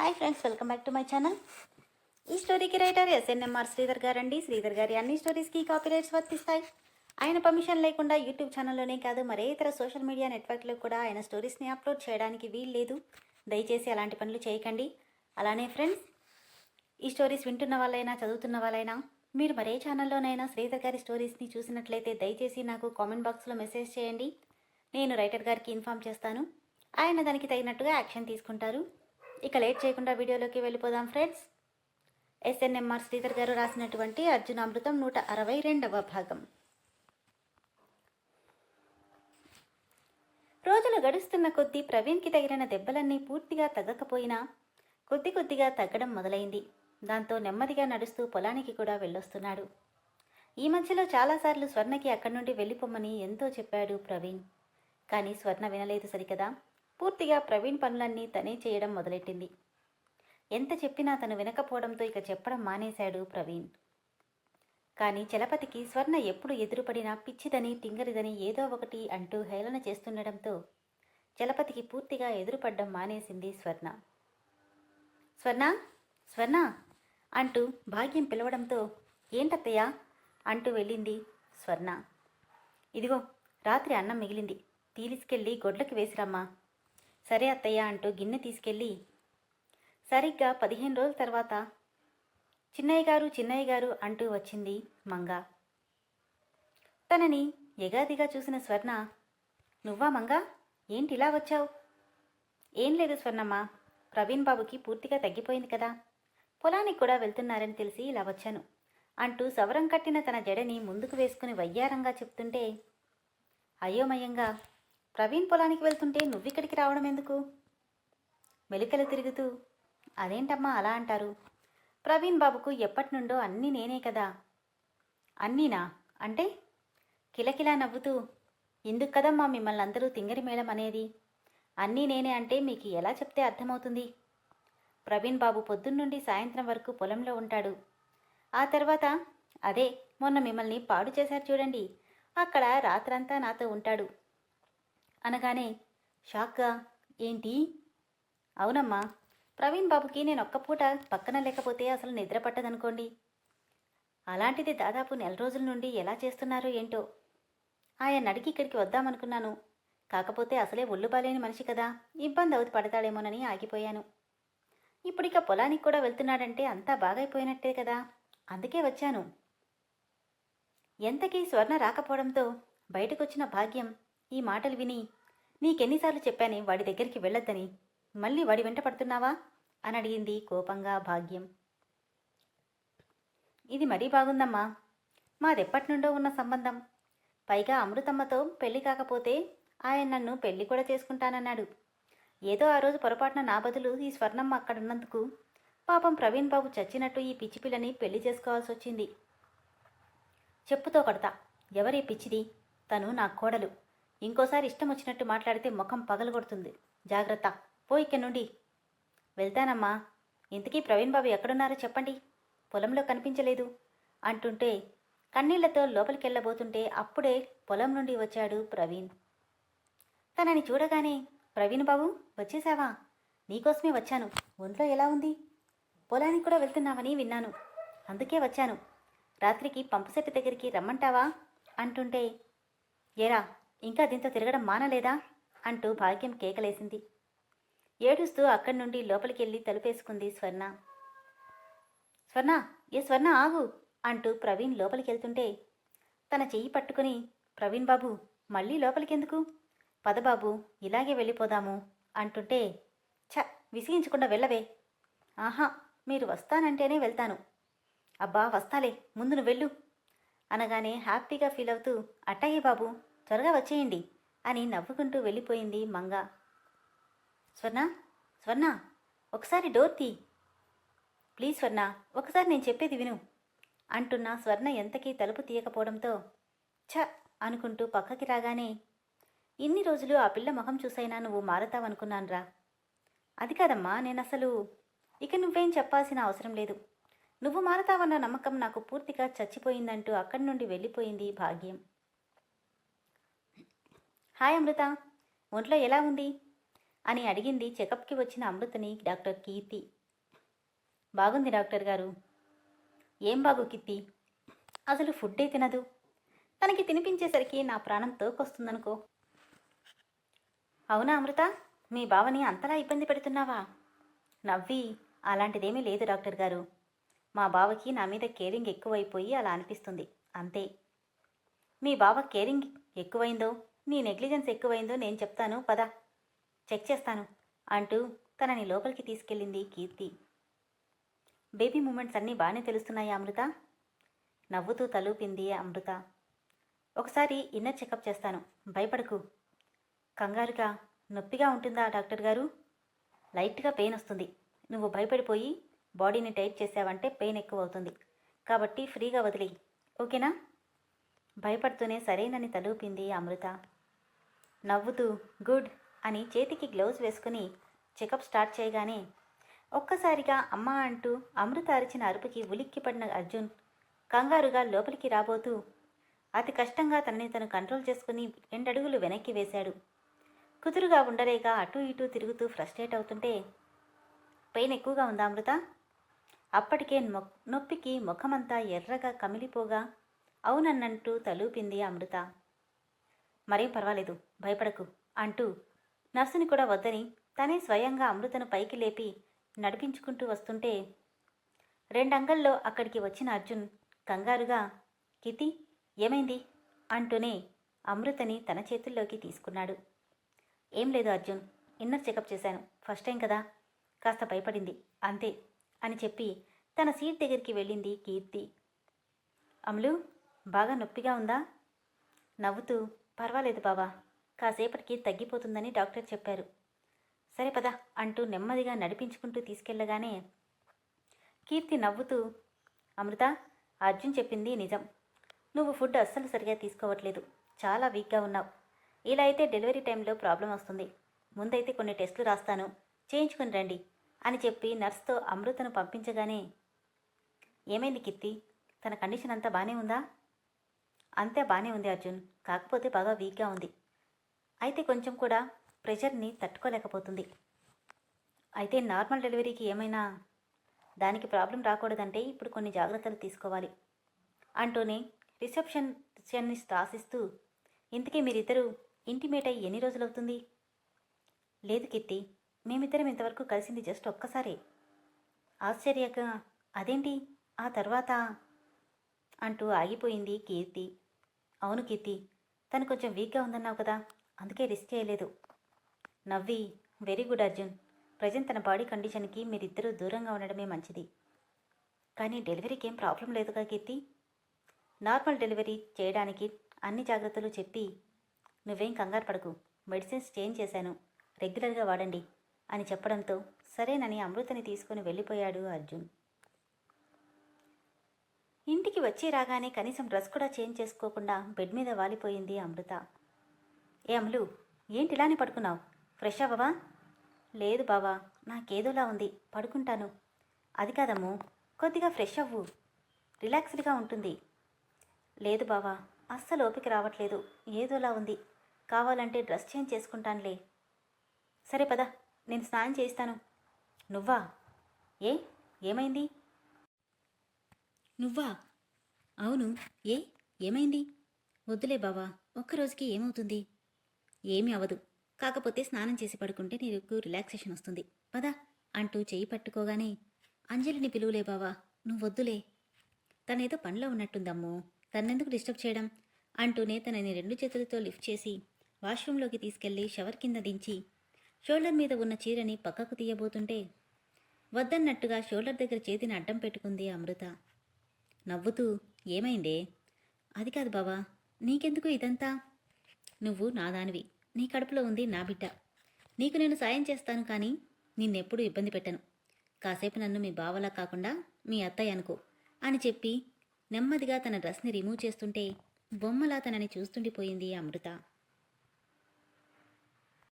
Hi friends welcome back to my channel. ఈ స్టోరీకి writer SNMR Sridhar గారు అండి శ్రీధర్ గారి అన్ని స్టోరీస్కి కాపీరైట్స్ వర్తిస్తాయి. ఆయన పర్మిషన్ లేకుండా యూట్యూబ్ ఛానల్లోనే కాదు మరే ఇతర సోషల్ మీడియా నెట్వర్క్లో కూడా ఆయన స్టోరీస్ని అప్లోడ్ చేయడానికి వీలు లేదు. దయచేసి అలాంటి పనులు చేయకండి. అలానే ఫ్రెండ్స్ ఈ స్టోరీస్ వింటున్న వాళ్ళైనా చదువుతున్న వాళ్ళైనా మీరు మరే ఛానల్లోనైనా శ్రీధర్ గారి స్టోరీస్ని చూసినట్లయితే దయచేసి నాకు కామెంట్ బాక్స్లో మెసేజ్ చేయండి. నేను రైటర్ గారికి ఇన్ఫామ్ చేస్తాను. ఆయన దానికి తగినట్టుగా యాక్షన్ తీసుకుంటారు. ఇక లేట్ చేయకుండా వీడియోలోకి వెళ్ళిపోదాం ఫ్రెండ్స్. ఎస్ఎన్ఎంఆర్ శ్రీధర్ గారు రాసినటువంటి అర్జునామృతం నూట అరవై రెండవ భాగం. రోజులు గడుస్తున్న కొద్దీ ప్రవీణ్కి తగిలిన దెబ్బలన్నీ పూర్తిగా తగ్గకపోయినా కొద్ది కొద్దిగా తగ్గడం మొదలైంది. దాంతో నెమ్మదిగా నడుస్తూ పొలానికి కూడా వెళ్ళొస్తున్నాడు. ఈ మధ్యలో చాలాసార్లు స్వర్ణకి అక్కడి నుండి వెళ్ళిపోమ్మని ఎంతో చెప్పాడు ప్రవీణ్. కానీ స్వర్ణ వినలేదు సరికదా. పూర్తిగా ప్రవీణ్ పనులన్నీ తనే చేయడం మొదలెట్టింది. ఎంత చెప్పినా తను వినకపోవడంతో ఇక చెప్పడం మానేశాడు ప్రవీణ్. కానీ చలపతికి స్వర్ణ ఎప్పుడు ఎదురుపడినా పిచ్చిదని తింగరిదని ఏదో ఒకటి అంటూ హేళన చేస్తుండడంతో చలపతికి పూర్తిగా ఎదురుపడ్డం మానేసింది స్వర్ణ. స్వర్ణ? స్వర్ణ? అంటూ భాగ్యం పిలవడంతో ఏంటత్తయ్యా? అంటూ వెళ్ళింది స్వర్ణ. ఇదిగో రాత్రి అన్నం మిగిలింది. తీసుకెళ్ళి గొడ్లకి వేసిరమ్మా. సరే అత్తయ్య అంటూ గిన్నె తీసుకెళ్ళి సరిగ్గా పదిహేను రోజుల తర్వాత చిన్నయ్య గారు చిన్నయ్య గారు అంటూ వచ్చింది మంగ. తనని ఎగాదిగా చూసిన స్వర్ణ నువ్వా మంగ? ఏంటి ఇలా వచ్చావు? ఏం లేదు స్వర్ణమ్మ. ప్రవీణ్ బాబుకి పూర్తిగా తగ్గిపోయింది కదా. పొలానికి కూడా వెళ్తున్నారని తెలిసి ఇలా వచ్చాను. అంటూ సవరం కట్టిన తన జడని ముందుకు వేసుకుని వయ్యారంగా చెప్తుంటే అయోమయంగా ప్రవీణ్ పొలానికి వెళ్తుంటే నువ్విక్కడికి రావడం ఎందుకు? మెలికలు తిరుగుతూ అదేంటమ్మా అలా అంటారు? ప్రవీణ్ బాబుకు ఎప్పటి నుండో అన్నీ నేనే కదా. అన్నీనా? అంటే? కిలకిలా నవ్వుతూ ఎందుకు కదమ్మా మిమ్మల్ని అందరూ తింగరి మేళం అనేది? అన్నీ నేనే అంటే మీకు ఎలా చెప్తే అర్థమవుతుంది? ప్రవీణ్ బాబు పొద్దున్నుండి సాయంత్రం వరకు పొలంలో ఉంటాడు. ఆ తర్వాత అదే మొన్న మిమ్మల్ని పాడు చేశారు చూడండి. అక్కడ రాత్రంతా నాతో ఉంటాడు. అనగానే షాక్గా ఏంటి? అవునమ్మా ప్రవీణ్ బాబుకి నేను ఒక్క పూట పక్కన లేకపోతే అసలు నిద్ర పట్టదనుకోండి. అలాంటిది దాదాపు నెల రోజుల నుండి ఎలా చేస్తున్నారో ఏంటో? ఆయన అడిగి ఇక్కడికి వద్దామనుకున్నాను. కాకపోతే అసలే ఒళ్ళు బాలేని మనిషి కదా ఇబ్బంది అవుతు పడతాడేమోనని ఆగిపోయాను. ఇప్పుడిక పొలానికి కూడా వెళ్తున్నాడంటే అంతా బాగైపోయినట్టే కదా అందుకే వచ్చాను. ఎంతకీ స్వర్ణ రాకపోవడంతో బయటకొచ్చిన భాగ్యం ఈ మాటలు విని నీకెన్నిసార్లు చెప్పానే వాడి దగ్గరికి వెళ్ళొద్దని మళ్ళీ వాడి వెంట పడుతున్నావా? అని అడిగింది కోపంగా భాగ్యం. ఇది మరీ బాగుందమ్మా. మాదెప్పటి నుండో ఉన్న సంబంధం. పైగా అమృతమ్మతో పెళ్ళి కాకపోతే ఆయన నన్ను పెళ్ళి కూడా చేసుకుంటానన్నాడు. ఏదో ఆ రోజు పొరపాటున నా బదులు ఈ స్వర్ణమ్మ అక్కడున్నందుకు పాపం ప్రవీణ్ బాబు చచ్చినట్టు ఈ పిచ్చి పిల్లని పెళ్ళి చేసుకోవాల్సి వచ్చింది. చెప్పుతో కొడతా. ఎవరి పిచ్చిది? తను నా కోడలు. ఇంకోసారి ఇష్టం వచ్చినట్టు మాట్లాడితే ముఖం పగలగొడుతుంది. జాగ్రత్త. పో ఇక్కడి నుండి. వెళ్తానమ్మా. ఇంతకీ ప్రవీణ్ బాబు ఎక్కడున్నారో చెప్పండి. పొలంలో కనిపించలేదు. అంటుంటే కన్నీళ్ళతో లోపలికెళ్ళబోతుంటే అప్పుడే పొలం నుండి వచ్చాడు ప్రవీణ్. తనని చూడగానే ప్రవీణ్ బాబు వచ్చేసావా? నీకోసమే వచ్చాను. ఒంట్లో ఎలా ఉంది? పొలానికి కూడా వెళ్తున్నావని విన్నాను. అందుకే వచ్చాను. రాత్రికి పంపు సెట్టు దగ్గరికి రమ్మంటావా? అంటుంటే ఏరా ఇంకా దీంతో తిరగడం మానలేదా? అంటూ భాగ్యం కేకలేసింది. ఏడుస్తూ అక్కడి నుండి లోపలికి వెళ్ళి తలుపేసుకుంది స్వర్ణ. స్వర్ణ ఏ స్వర్ణ ఆగు! అంటూ ప్రవీణ్ లోపలికి వెళ్తుంటే తన చెయ్యి పట్టుకుని ప్రవీణ్ బాబు మళ్ళీ లోపలికెందుకు? పదబాబు ఇలాగే వెళ్ళిపోదాము అంటుంటే ఛ! విసిగించకుండా వెళ్ళవే. ఆహా మీరు వస్తానంటేనే వెళ్తాను. అబ్బా వస్తాలే ముందు నువ్వు వెళ్ళు అనగానే హ్యాపీగా ఫీల్ అవుతూ అట్టయ్య బాబు త్వరగా వచ్చేయండి అని నవ్వుకుంటూ వెళ్ళిపోయింది మంగ. స్వర్ణ స్వర్ణ ఒకసారి డోర్ తీ. ప్లీజ్ స్వర్ణ ఒకసారి నేను చెప్పేది విను అంటున్న స్వర్ణ ఎంతకీ తలుపు తీయకపోవడంతో ఛ అనుకుంటూ పక్కకి రాగానే ఇన్ని రోజులు ఆ పిల్ల ముఖం చూసైనా నువ్వు మారతావనుకున్నానురా. అది కాదమ్మా నేను అసలు ఇక నువ్వేం చెప్పాల్సిన అవసరం లేదు. నువ్వు మారతావన్న నమ్మకం నాకు పూర్తిగా చచ్చిపోయిందంటూ అక్కడి నుండి వెళ్ళిపోయింది భాగ్యం. హాయ్ అమృత ఒంట్లో ఎలా ఉంది? అని అడిగింది చెకప్కి వచ్చిన అమృతని డాక్టర్ కీర్తి. బాగుంది డాక్టర్ గారు. ఏం బాగు కీర్తి? అసలు ఫుడ్డే తినదు. తనకి తినిపించేసరికి నా ప్రాణం తోకొస్తుందనుకో. అవునా అమృత మీ బావని అంతలా ఇబ్బంది పెడుతున్నావా? నవ్వి అలాంటిదేమీ లేదు డాక్టర్ గారు. మా బావకి నా మీద కేరింగ్ ఎక్కువైపోయి అలా అనిపిస్తుంది అంతే. మీ బావ కేరింగ్ ఎక్కువైందో? నీ నెగ్లిజెన్స్ ఎక్కువైందో నేను చెప్తాను పద. చెక్ చేస్తాను అంటూ తనని లోపలికి తీసుకెళ్ళింది కీర్తి. బేబీ మూమెంట్స్ అన్నీ బాగానే తెలుస్తున్నాయి అమృత? నవ్వుతూ తలూపింది అమృత. ఒకసారి ఇన్నర్ చెకప్ చేస్తాను భయపడకు. కంగారుగా నొప్పిగా ఉంటుందా డాక్టర్ గారు? లైట్గా పెయిన్ వస్తుంది. నువ్వు భయపడిపోయి బాడీని టైట్ చేసావంటే పెయిన్ ఎక్కువ అవుతుంది కాబట్టి ఫ్రీగా వదిలేయి. ఓకేనా? భయపడుతూనే సరేనని తలూపింది అమృత. నవ్వుతూ గుడ్ అని చేతికి గ్లౌజ్ వేసుకుని చెకప్ స్టార్ట్ చేయగానే ఒక్కసారిగా అమ్మ అంటూ అమృత అరిచిన అరుపుకి ఉలిక్కిపడిన అర్జున్ కంగారుగా లోపలికి రాబోతూ అతి కష్టంగా తనని తను కంట్రోల్ చేసుకుని రెండడుగులు వెనక్కి వేశాడు. కుదురుగా ఉండలేక అటూ ఇటూ తిరుగుతూ ఫ్రస్ట్రేట్ అవుతుంటే పెయిన్ ఎక్కువగా ఉందా అమృత? అప్పటికే నొప్పికి ముఖమంతా ఎర్రగా కమిలిపోగా అవునన్నంటూ తలూపింది అమృత. మరేం పర్వాలేదు భయపడకు అంటూ నర్సుని కూడా వద్దని తనే స్వయంగా అమృతను పైకి లేపి నడిపించుకుంటూ వస్తుంటే రెండంగల్లో అక్కడికి వచ్చిన అర్జున్ కంగారుగా కితి ఏమైంది? అంటూనే అమృతని తన చేతుల్లోకి తీసుకున్నాడు. ఏం లేదు అర్జున్ ఇన్నర్ చెకప్ చేశాను ఫస్ట్ టైం కదా కాస్త భయపడింది అంతే అని చెప్పి తన సీట్ దగ్గరికి వెళ్ళింది కీర్తి. అమలు బాగా నొప్పిగా ఉందా? నవ్వుతూ పర్వాలేదు బావా కాసేపటికి తగ్గిపోతుందని డాక్టర్ చెప్పారు. సరే పద అంటూ నెమ్మదిగా నడిపించుకుంటూ తీసుకెళ్ళగానే కీర్తి నవ్వుతూ అమృత అర్జున్ చెప్పింది నిజం. నువ్వు ఫుడ్ అస్సలు సరిగా తీసుకోవట్లేదు చాలా వీక్గా ఉన్నావు. ఇలా అయితే డెలివరీ టైంలో ప్రాబ్లం వస్తుంది. ముందైతే కొన్ని టెస్టులు రాస్తాను చేయించుకుని రండి అని చెప్పి నర్స్తో అమృతను పంపించగానే ఏమైంది కీర్తి? తన కండిషన్ అంతా బాగానే ఉందా? అంతే బాగానే ఉంది అర్జున్. కాకపోతే బాగా వీక్గా ఉంది. అయితే కొంచెం కూడా ప్రెషర్ని తట్టుకోలేకపోతుంది. అయితే నార్మల్ డెలివరీకి ఏమైనా దానికి ప్రాబ్లం రాకూడదంటే ఇప్పుడు కొన్ని జాగ్రత్తలు తీసుకోవాలి. అంటూనే రిసెప్షన్ రిసెప్షనిస్ట్ రాసిస్తూ ఇంతకీ మీరిద్దరూ ఇంటిమేట్ అయ్యి ఎన్ని రోజులవుతుంది? లేదు కీర్తి మేమిద్దరం ఇంతవరకు కలిసింది జస్ట్ ఒక్కసారే. ఆశ్చర్యక అదేంటి? ఆ తర్వాత? అంటూ ఆగిపోయింది కీర్తి. అవును కీర్తి తను కొంచెం వీక్గా ఉందన్నావు కదా అందుకే రిస్క్ చేయలేదు. నవ్వి వెరీ గుడ్ అర్జున్. ప్రజెంట్ తన బాడీ కండిషన్కి మీరిద్దరూ దూరంగా ఉండడమే మంచిది. కానీ డెలివరీకి ఏం ప్రాబ్లం లేదుగా కీర్తి. నార్మల్ డెలివరీ చేయడానికి అన్ని జాగ్రత్తలు చెప్పి నువ్వేం కంగారు పడకు. మెడిసిన్స్ చేంజ్ చేశాను. రెగ్యులర్గా వాడండి అని చెప్పడంతో సరేనని అమృతని తీసుకుని వెళ్ళిపోయాడు అర్జున్. ఇంటికి వచ్చి రాగానే కనీసం డ్రెస్ కూడా చేంజ్ చేసుకోకుండా బెడ్ మీద వాలిపోయింది అమృత. ఏ అమలు ఏంటి ఇలానే పడుకున్నావు? ఫ్రెష్ అవ్వవా? లేదు బావా నాకేదోలా ఉంది పడుకుంటాను. అది కాదమ్ము కొద్దిగా ఫ్రెష్ అవ్వు రిలాక్స్డ్గా ఉంటుంది. లేదు బావా అస్సలు ఓపిక రావట్లేదు ఏదోలా ఉంది కావాలంటే డ్రెస్ చేంజ్ చేసుకుంటానులే. సరే పద నేను స్నానం చేస్తాను నువ్వా? ఏ ఏమైంది? నువ్వా? అవును. ఏ? ఏమైంది? వద్దులే బావా. ఒక్కరోజుకి ఏమవుతుంది? ఏమీ అవదు కాకపోతే స్నానం చేసి పడుకుంటే నీకు రిలాక్సేషన్ వస్తుంది. పదా అంటూ చేయి పట్టుకోగానే అంజలిని పిలువులే బావా. నువ్వు వద్దులే. తనేదో పనిలో ఉన్నట్టుందమ్మో. తన్నెందుకు డిస్టర్బ్ చేయడం? అంటూనే తనని రెండు చేతులతో లిఫ్ట్ చేసి వాష్రూంలోకి తీసుకెళ్ళి షవర్ కింద దించి షోల్డర్ మీద ఉన్న చీరని పక్కకు తీయబోతుంటే వద్దన్నట్టుగా షోల్డర్ దగ్గర చేతిని అడ్డం పెట్టుకుంది అమృత. నవ్వుతూ ఏమైందే? అది కాదు బావా నీకెందుకు ఇదంతా? నువ్వు నా దానివి నీ కడుపులో ఉంది నా బిడ్డ. నీకు నేను సాయం చేస్తాను కానీ నిన్నెప్పుడు ఇబ్బంది పెట్టను. కాసేపు నన్ను మీ బావలా కాకుండా మీ అత్తయ్య అనుకో అని చెప్పి నెమ్మదిగా తన డ్రెస్ని రిమూవ్ చేస్తుంటే బొమ్మలా తనని చూస్తుండిపోయింది అమృత.